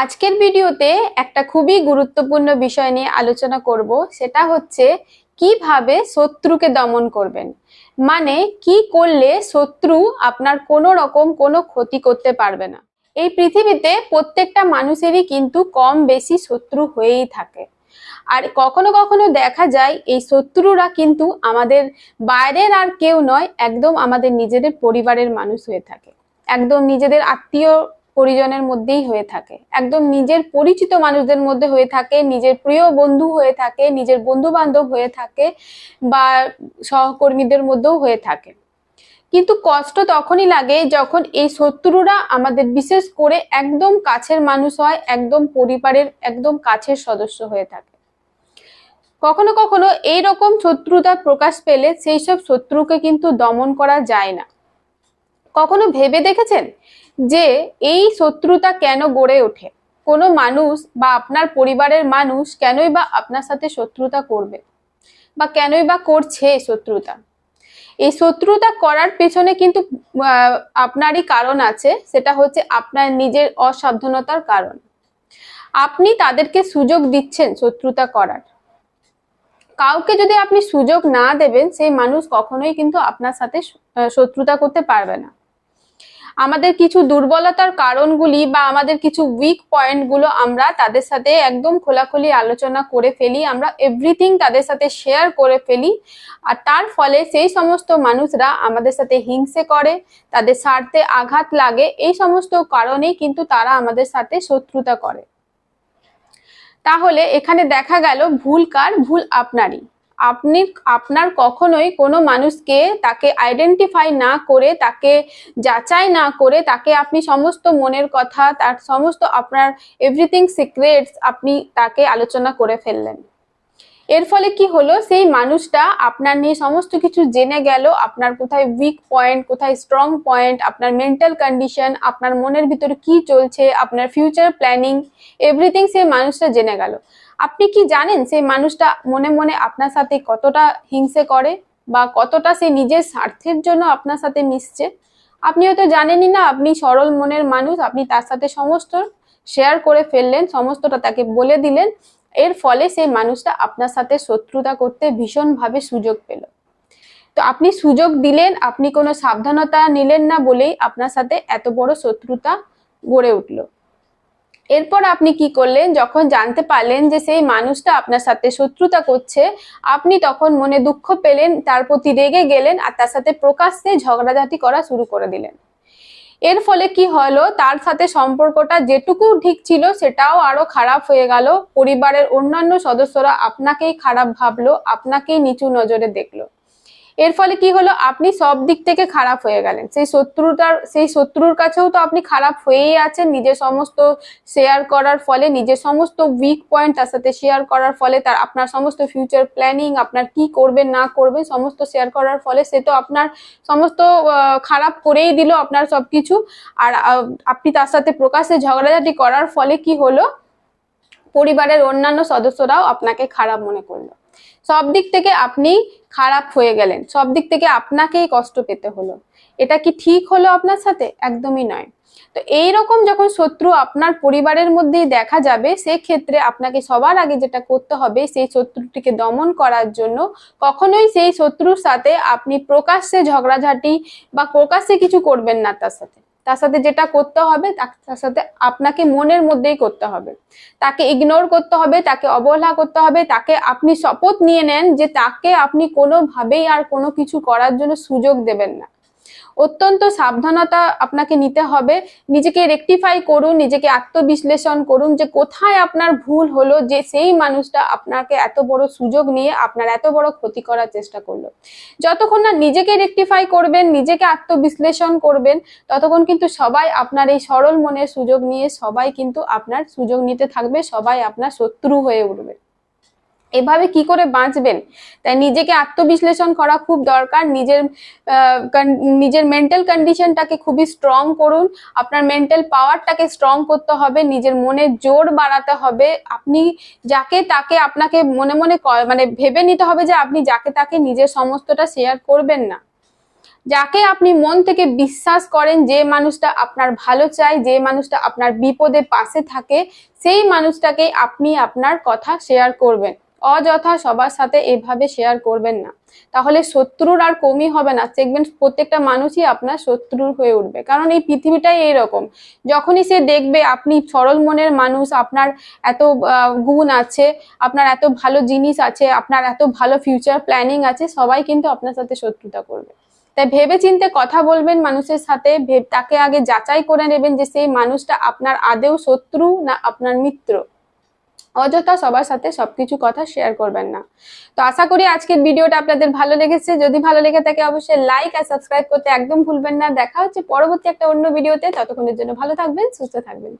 আজকের ভিডিওতে একটা খুবই গুরুত্বপূর্ণ বিষয় নিয়ে আলোচনা করব, সেটা হচ্ছে কীভাবে শত্রুকে দমন করবেন। মানে কি করলে শত্রু আপনার কোনো রকম কোনো ক্ষতি করতে পারবে না। এই পৃথিবীতে প্রত্যেকটা মানুষেরই কিন্তু কম বেশি শত্রু হয়েই থাকে। আর কখনো কখনো দেখা যায়, এই শত্রুরা কিন্তু আমাদের বাইরের আর কেউ নয়, একদম আমাদের নিজেদের পরিবারের মানুষ হয়ে থাকে। একদম নিজেদের আত্মীয় পরিজনের মধ্যেই হয়ে থাকে। একদম নিজের পরিচিত মানুষদের মধ্যে হয়ে থাকে, নিজের প্রিয় বন্ধু হয়ে থাকে, নিজের বন্ধু বান্ধব হয়ে থাকে বা সহকর্মীদের মধ্যেও হয়ে থাকে। কিন্তু কষ্ট তখনই লাগে যখন এই শত্রুরা আমাদের বিশেষ করে একদম কাছের মানুষ হয়, একদম পরিবারের একদম কাছের সদস্য হয়ে থাকে। কখনো কখনো এই রকম শত্রুতা প্রকাশ পেলে সেই সব শত্রুকে কিন্তু দমন করা যায় না। কখনো ভেবে দেখেছেন যে এই শত্রুতা কেন গড়ে ওঠে? কোনো মানুষ বা আপনার পরিবারের মানুষ কেনই বা আপনার সাথে শত্রুতা করবে? বা কেনই বা করছে শত্রুতা? এই শত্রুতা করার পেছনে কিন্তু আপনারই কারণ আছে। সেটা হচ্ছে আপনার নিজের অসাবধানতার কারণ। আপনি তাদেরকে সুযোগ দিচ্ছেন শত্রুতা করার। কাউকে যদি আপনি সুযোগ না দেবেন, সেই মানুষ কখনোই কিন্তু আপনার সাথে শত্রুতা করতে পারবে না। আমাদের কিছু দুর্বলতার কারণগুলি বা আমাদের কিছু উইক পয়েন্টগুলো আমরা তাদের সাথে একদম খোলাখুলি আলোচনা করে ফেলি, আমরা এভরিথিং তাদের সাথে শেয়ার করে ফেলি। আর তার ফলে সেই সমস্ত মানুষরা আমাদের সাথে হিংসে করে, তাদের স্বার্থে আঘাত লাগে, এই সমস্ত কারণেই কিন্তু তারা আমাদের সাথে শত্রুতা করে। তাহলে এখানে দেখা গেল ভুল কার, ভুল আপনারই। আপনি, আপনার কখনোই কোনো মানুষকে তাকে আইডেন্টিফাই না করে, তাকে যাচাই না করে, তাকে আপনি সমস্ত মনের কথা, তার সমস্ত আপনার এভরিথিং সিক্রেটস আপনি তাকে আলোচনা করে ফেললেন। এর ফলে কি হলো? সেই মানুষটা আপনার নিয়ে সমস্ত কিছু জেনে গেল, আপনার কোথায় উইক পয়েন্ট কোথায় স্ট্রং পয়েন্ট আপনার মেন্টাল কন্ডিশন আপনার মনের ভিতরে কি চলছে, আপনার ফিউচার প্ল্যানিং এভরিথিং সেই মানুষটা জেনে গেল। আপনি কি জানেন সেই মানুষটা মনে মনে আপনার সাথে কতটা হিংসে করে বা কতটা সে নিজের স্বার্থের জন্য আপনার সাথে মিশছে? আপনি হয়তো জানেনই না, আপনি সরল মনের মানুষ, আপনি তার সাথে সমস্ত শেয়ার করে ফেললেন, সমস্তটা তাকে বলে দিলেন। এর ফলে সেই মানুষটা আপনার সাথে শত্রুতা করতে ভীষণভাবে সুযোগ পেল। তো আপনি সুযোগ দিলেন, আপনি কোনো সাবধানতা নিলেন না বলেই আপনার সাথে এত বড় শত্রুতা গড়ে উঠল। এরপর আপনি কি করলেন? যখন জানতে পারলেন যে সেই মানুষটা আপনার সাথে শত্রুতা করছে, আপনি তখন মনে দুঃখ পেলেন, তার প্রতি রেগে গেলেন আর তার সাথে প্রকাশ্যে ঝগড়াঝাটি করা শুরু করে দিলেন। এর ফলে কি হলো? তার সাথে সম্পর্কটা যেটুকু ঠিক ছিল সেটাও আরও খারাপ হয়ে গেল। পরিবারের অন্যান্য সদস্যরা আপনাকেই খারাপ ভাবলো, আপনাকেই নিচু নজরে দেখল। এর ফলে কি হলো? আপনি সব দিক থেকে খারাপ হয়ে গেলেন। সেই শত্রুটার, সেই শত্রুর কাছেও তো আপনি খারাপ হয়েই আছেন। নিজের সমস্ত শেয়ার করার ফলে, নিজের সমস্ত উইক পয়েন্ট তার সাথে শেয়ার করার ফলে, তার আপনার সমস্ত ফিউচার প্ল্যানিং আপনার কি করবেন, না করবেন, সমস্ত শেয়ার করার ফলে সে তো আপনার সমস্ত খারাপ করেই দিল আপনার সব কিছু আর আপনি তার সাথে প্রকাশ্যে ঝগড়াঝাটি করার ফলে কি হলো? পরিবারের অন্যান্য সদস্যরাও আপনাকে খারাপ মনে করল। সব দিক থেকে আপনি খারাপ হয়ে গেলেন, সব দিক থেকে আপনাকেই কষ্ট পেতে হলো। এটা কি ঠিক হলো আপনার সাথে? একদমই নয়। তো এই রকম যখন শত্রু আপনার পরিবারের মধ্যেই দেখা যাবে, সেক্ষেত্রে আপনাকে সবার আগে যেটা করতে হবে, সেই শত্রুটিকে দমন করার জন্য কখনোই সেই শত্রুর সাথে আপনি প্রকাশ্যে ঝগড়াঝাটি বা প্রকাশ্যে কিছু করবেন না তার সাথে। তার সাথে যেটা করতে হবে তার সাথে আপনাকে মনের মধ্যেই করতে হবে। তাকে ইগনোর করতে হবে, তাকে অবহেলা করতে হবে, তাকে আপনি শপথ নিয়ে নেন যে তাকে আপনি কোনোভাবেই আর কোনো কিছু করার জন্য সুযোগ দেবেন না। অত্যন্ত সাবধানতা আপনাকে নিতে হবে। নিজেকে রেকটিফাই করুন, নিজেকে আত্মবিশ্লেষণ করুন যে কোথায় আপনার ভুল হলো, যে সেই মানুষটা আপনাকে এত বড় সুযোগ নিয়ে আপনার এত বড় ক্ষতি করার চেষ্টা করল। যতক্ষণ না নিজেকে রেকটিফাই করবেন, নিজেকে আত্মবিশ্লেষণ করবেন, ততক্ষণ কিন্তু সবাই আপনার এই সরল মনের সুযোগ নিয়ে সবাই কিন্তু আপনার সুযোগ নিতে থাকবে, সবাই আপনার শত্রু হয়ে উঠবে। এভাবে কি করে বাঁচবেন? তাই নিজেকে আত্মবিশ্লেষণ করা খুব দরকার। নিজের নিজের মেন্টাল কন্ডিশনটাকে খুবই স্ট্রং করুন। আপনার মেন্টাল পাওয়ারটাকে স্ট্রং করতে হবে। নিজের মনে জোর বাড়াতে হবে। আপনি যাকে তাকে আপনাকে মনে মনে মানে ভেবে নিতে হবে যে আপনি যাকে তাকে নিজের সমস্তটা শেয়ার করবেন না। যাকে আপনি মন থেকে বিশ্বাস করেন যে মানুষটা আপনার ভালো চায়, যে মানুষটা আপনার বিপদে পাশে থাকে, সেই মানুষটাকে আপনি আপনার কথা শেয়ার করবেন। অযথা সবার সাথে এভাবে শেয়ার করবেন না। তাহলে শত্রুর আর কমই হবে না। দেখবেন প্রত্যেকটা মানুষই আপনার শত্রুর হয়ে উঠবে। কারণ এই পৃথিবীটাই এইরকম। যখনই সে দেখবে আপনি সরল মনের মানুষ, আপনার এত গুণ আছে, আপনার এত ভালো জিনিস আছে, আপনার এত ভালো ফিউচার প্ল্যানিং আছে, সবাই কিন্তু আপনার সাথে শত্রুতা করবে। তাই ভেবে চিন্তে কথা বলবেন মানুষের সাথে তাকে আগে যাচাই করে নেবেন যে সেই মানুষটা আপনার আদেও শত্রু না আপনার মিত্র। অযথা সবার সাথে সবকিছু কথা শেয়ার করবেন না। তো আশা করি আজকের ভিডিওটা আপনাদের ভালো লেগেছে। যদি ভালো লেগে থাকে অবশ্যই লাইক আর সাবস্ক্রাইব করতে একদম ভুলবেন না। দেখা হচ্ছে পরবর্তী একটা অন্য ভিডিওতে। ততক্ষণের জন্য ভালো থাকবেন, সুস্থ থাকবেন।